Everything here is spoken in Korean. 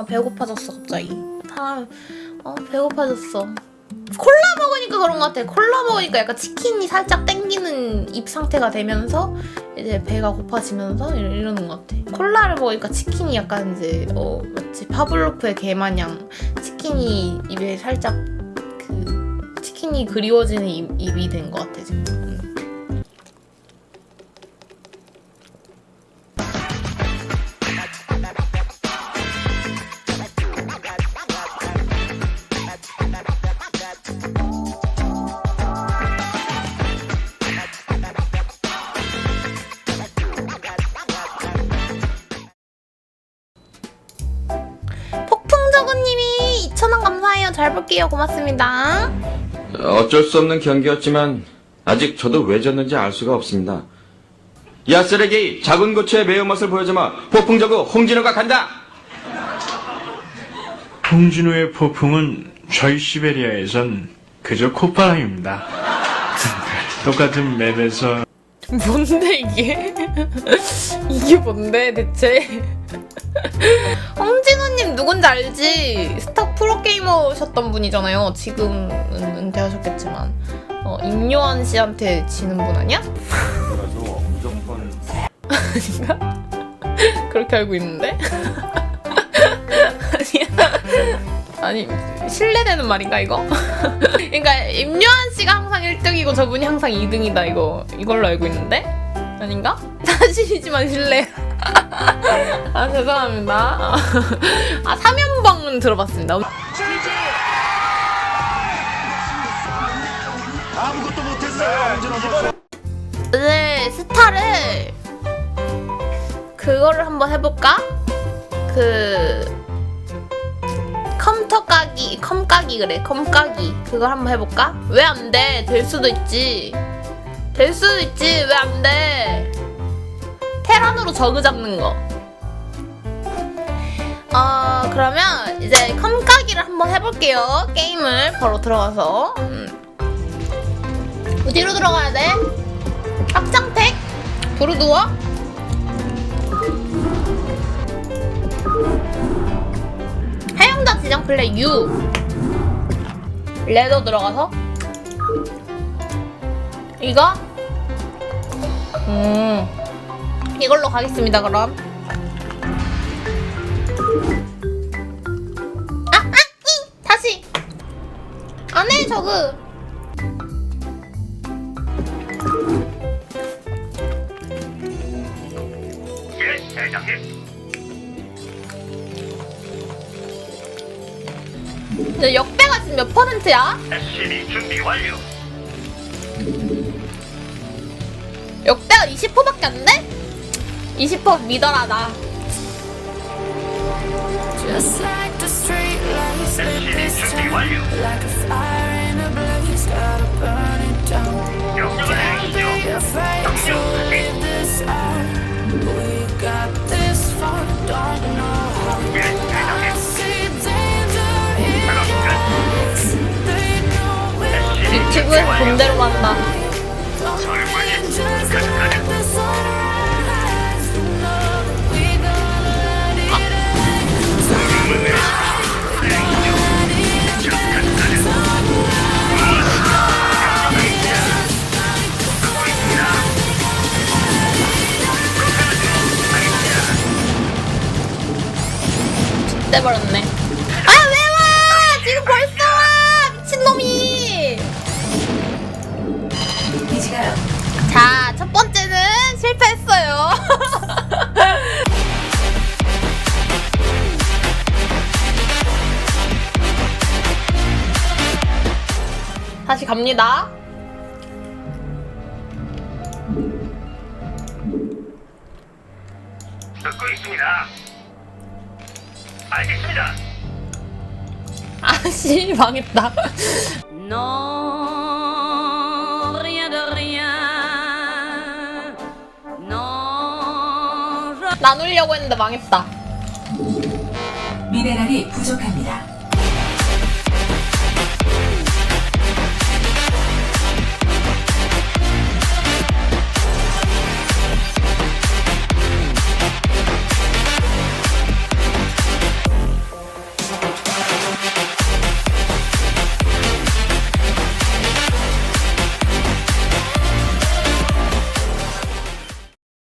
아 배고파졌어 갑자기. 사람 어 배고파졌어. 콜라 먹으니까 그런 것 같아. 콜라 먹으니까 약간 치킨이 살짝 땡기는 입 상태가 되면서 이제 배가 고파지면서 이러- 이러는 것 같아. 콜라를 먹으니까 치킨이 약간 이제 어 마치 파블로프의 개 마냥 치킨이 입에 살짝 그 치킨이 그리워지는 입, 입이 된 것 같아 지금. 잘 볼게요. 고맙습니다. 어쩔 수 없는 경기였지만 아직 저도 왜 졌는지 알 수가 없습니다. 야 쓰레기 작은 고추의 매운맛을 보여주마 폭풍저구 홍진호가 간다 홍진호의 폭풍은 저희 시베리아에선 그저 콧바람입니다. 똑같은 맵에서 뭔데 이게? 이게 뭔데 대체? 홍진호님 누군지 알지? 스타 프로게이머 셨던 분이잖아요. 지금은 은퇴하셨겠지만 어, 임요한 씨한테 지는 분 아니야? 아닌가? 그렇게 알고 있는데? 아니야? 아니 신뢰되는 말인가 이거? 그러니까 임요한 씨가 항상 1등이고 저분이 항상 2등이다 이거 이걸로 알고 있는데 아닌가? 사실이지만 신뢰. 아 죄송합니다. 아 삼연방은 들어봤습니다. 아무것도 못했어요. 네 스타를 그거를 한번 해볼까? 그 컴퓨터 까기 컴 까기 그래 컴 까기 그걸 한번 해볼까? 왜 안 돼? 될 수도 있지 될 수도 있지 왜 안 돼? 테란으로 저그 잡는 거. 어 그러면 이제 컴 까기를 한번 해볼게요 게임을 바로 들어가서 음. 어디로 들어가야 돼? 확장팩? 브루두어? 해영자 지정 플레이 U 레더 들어가서 이거? 음 이걸로 가겠습니다 그럼 아! 아! 이! 다시 안해 저그 대장님. 근데 역배가 지금 몇 퍼센트야? SCB 준비 완료. 역배가 20%밖에 안 돼? 20% 믿어라 나 Just like the street lights lit this 준비 town 완료. Like a fire in a blaze, gotta burn it down 명령을 Can't be 내리시죠. afraid 본 대로 만다 설마니. just like the sunrise No, we gonna let it 떼버렸네 다시 갑니다. 듣고 있습니다. 알겠습니다. 아씨, 망했다. Non, rien de rien. Non, je 나누려고 했는데 망했다. 미네랄이 부족합니다.